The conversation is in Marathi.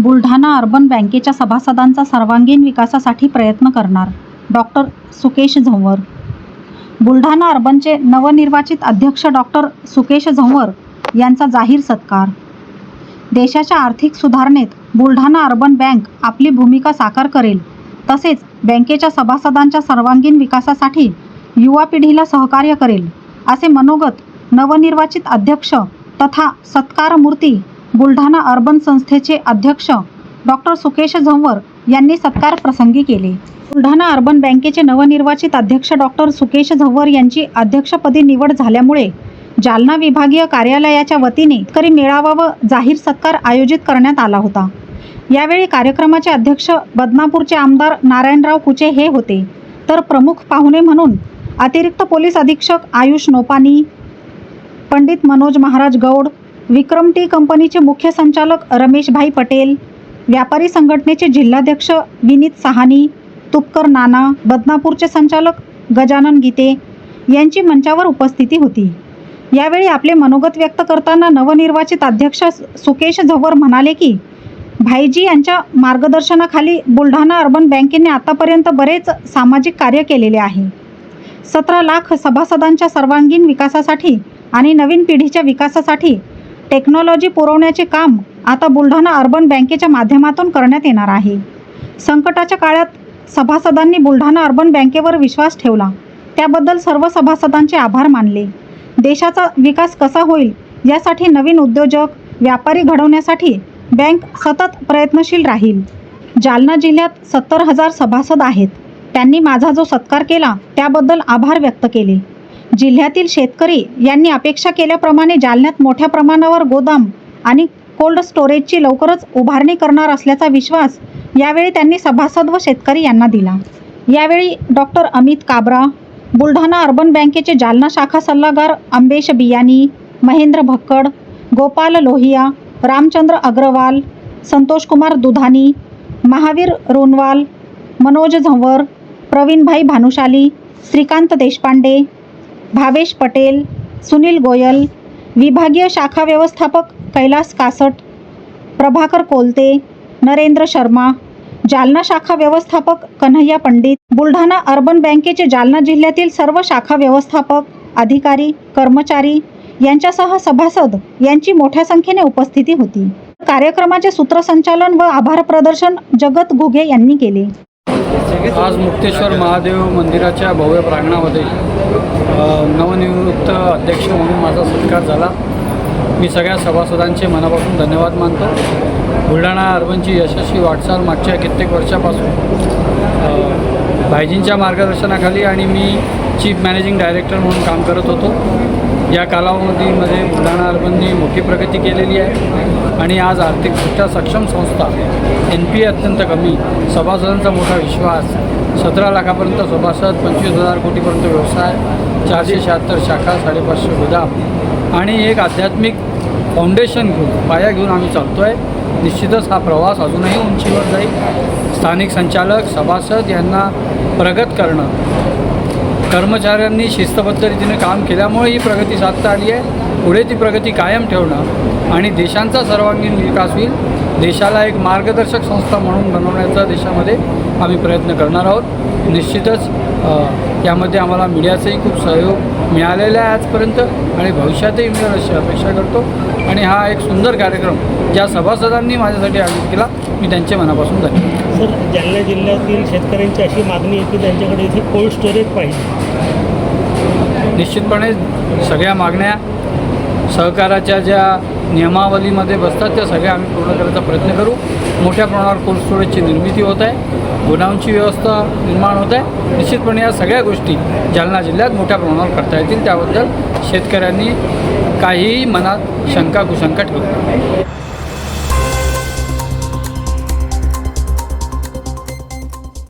बुलढाणा अर्बन बँकेच्या सभासदांचा सर्वांगीण विकासासाठी प्रयत्न करणार. डॉक्टर सुकेश झंवर. बुलढाणा अर्बनचे नवनिर्वाचित अध्यक्ष डॉक्टर सुकेश झंवर यांचा जाहीर सत्कार. देशाच्या आर्थिक सुधारणेत बुलढाणा अर्बन बँक आपली भूमिका साकार करेल. तसेच बँकेच्या सभासदांच्या सर्वांगीण विकासासाठी युवा पिढीला सहकार्य करेल असे मनोगत नवनिर्वाचित अध्यक्ष तथा सत्कारमूर्ती बुलढाणा अर्बन संस्थेचे अध्यक्ष डॉक्टर सुकेश झंवर यांनी सत्कार प्रसंगी केले. बुलढाणा अर्बन बँकेचे नवनिर्वाचित अध्यक्ष डॉक्टर सुकेश झंवर यांची अध्यक्षपदी निवड झाल्यामुळे जालना विभागीय कार्यालयाच्या वतीने शेतकरी मेळावा व जाहीर सत्कार आयोजित करण्यात आला होता. यावेळी कार्यक्रमाचे अध्यक्ष बदनापूरचे आमदार नारायणराव कुचे हे होते. तर प्रमुख पाहुणे म्हणून अतिरिक्त पोलीस अधीक्षक आयुष नोपानी पंडित मनोज महाराज गौड विक्रम टी कंपनीचे मुख्य संचालक रमेशभाई पटेल व्यापारी संघटनेचे जिल्हाध्यक्ष विनीत सहानी तुपकर नाना बदनापूरचे संचालक गजानन गीते यांची मंचावर उपस्थिती होती. यावेळी आपले मनोगत व्यक्त करताना नवनिर्वाचित अध्यक्ष सुकेश झवर म्हणाले की भाईजी यांच्या मार्गदर्शनाखाली बुलढाणा अर्बन बँकेने आतापर्यंत बरेच सामाजिक कार्य केलेले आहे. सतरा लाख सभासदांच्या सर्वांगीण विकासासाठी आणि नवीन पिढीच्या विकासासाठी टेक्नॉलॉजी पुरवण्याचे काम आता बुलढाणा अर्बन बँकेच्या माध्यमातून करण्यात येणार आहे. संकटाच्या काळात सभासदांनी बुलढाणा अर्बन बँकेवर विश्वास ठेवला. त्याबद्दल सर्व सभासदांचे आभार मानले. देशाचा विकास कसा होईल यासाठी नवीन उद्योजक व्यापारी घडवण्यासाठी बँक सतत प्रयत्नशील राहील. जालना जिल्ह्यात सत्तर हजार सभासद आहेत. त्यांनी माझा जो सत्कार केला त्याबद्दल आभार व्यक्त केले. जिल्ह्यातील शेतकरी यांनी अपेक्षा केल्याप्रमाणे जालन्यात मोठ्या प्रमाणावर गोदाम आणि कोल्ड स्टोरेजची लवकरच उभारणी करणार असल्याचा विश्वास यावेळी त्यांनी सभासद व शेतकरी यांना दिला. यावेळी डॉक्टर अमित काबरा बुलढाणा अर्बन बँकेचे जालना शाखा सल्लागार अंबेश बियानी महेंद्र भक्कड गोपाल लोहिया रामचंद्र अग्रवाल संतोषकुमार दुधानी महावीर रोनवाल मनोज झंवर प्रवीणभाई भानुशाली श्रीकांत देशपांडे भावेश पटेल सुनील गोयल विभागीय शाखा व्यवस्थापक कैलास कासट प्रभाकर कोलते नरेंद्र शर्मा जालना शाखा व्यवस्थापक कन्हैया पंडित बुलढाणा अर्बन बँकेचे जालना जिल्ह्यातील सर्व शाखा व्यवस्थापक अधिकारी कर्मचारी यांच्यासह सभासद यांची मोठ्या संख्येने उपस्थिती होती. कार्यक्रमाचे सूत्रसंचालन व आभार प्रदर्शन जगत घुगे यांनी केले. आज मुक्तेश्वर महादेव मंदिराच्या भव्य प्रांगणामध्ये नवनिवृत्त अध्यक्ष म्हणून माझा सत्कार झाला. मी सगळ्या सभासदांचे मनापासून धन्यवाद मानतो. बुलढाणा अर्बनची यशस्वी वाटचाल मागच्या कित्येक वर्षापासून भाईजींच्या मार्गदर्शनाखाली आणि मी चीफ मॅनेजिंग डायरेक्टर म्हणून काम करत होतो. या कालावधीमध्ये बुलढाणा अर्बनने मोठी प्रगती केलेली आहे आणि आज आर्थिकदृष्ट्या सक्षम संस्था एन पी ए अत्यंत कमी सभासदांचा मोठा विश्वास सतरा लाखापर्यंत सभासद पंचवीस हजार कोटीपर्यंत व्यवसाय चारशे शहात्तर शाखा साडेपाचशे गोदाम आणि एक आध्यात्मिक फाउंडेशन घेऊन पाया घेऊन आम्ही चालतो आहे निश्चितच हा प्रवास अजूनही उंचीवर जाईल. स्थानिक संचालक सभासद यांना प्रगत करणं कर्मचाऱ्यांनी शिस्तबद्ध रीतीने काम केल्यामुळे ही प्रगती साधता आली आहे. पुढे ती प्रगती कायम ठेवणं आणि देशांचा सर्वांगीण विकास होईल देशाला एक मार्गदर्शक संस्था म्हणून बनवण्याचा देशामध्ये आम्ही प्रयत्न करणार आहोत. निश्चितच यामध्ये आम्हाला मीडियाचाही खूप सहयोग मिळालेला आहे आजपर्यंत आणि भविष्यातही मिळेल अशी अपेक्षा करतो. आणि हा एक सुंदर कार्यक्रम ज्या सभासदांनी माझ्यासाठी आयोजित केला मी त्यांचे मनापासून धन्यवाद सर जालना जिल्ह्यातील शेतकऱ्यांची अशी मागणी आहे की त्यांच्याकडे इथे कोल्ड स्टोरेज पाहिजे. निश्चितपणे सगळ्या मागण्या सहकाराच्या ज्या नियमावलीमध्ये बसतात त्या सगळ्या आम्ही पूर्ण करायचा प्रयत्न करू. मोठ्या प्रमाणावर कोल्ड स्टोरेजची निर्मिती होत आहे गोडाऊनची व्यवस्था निर्माण होत आहे. निश्चितपणे या सगळ्या गोष्टी जालना जिल्ह्यात मोठ्या प्रमाणावर करता येतील. त्याबद्दल शेतकऱ्यांनी काहीही मनात शंका कुशंका ठेवू.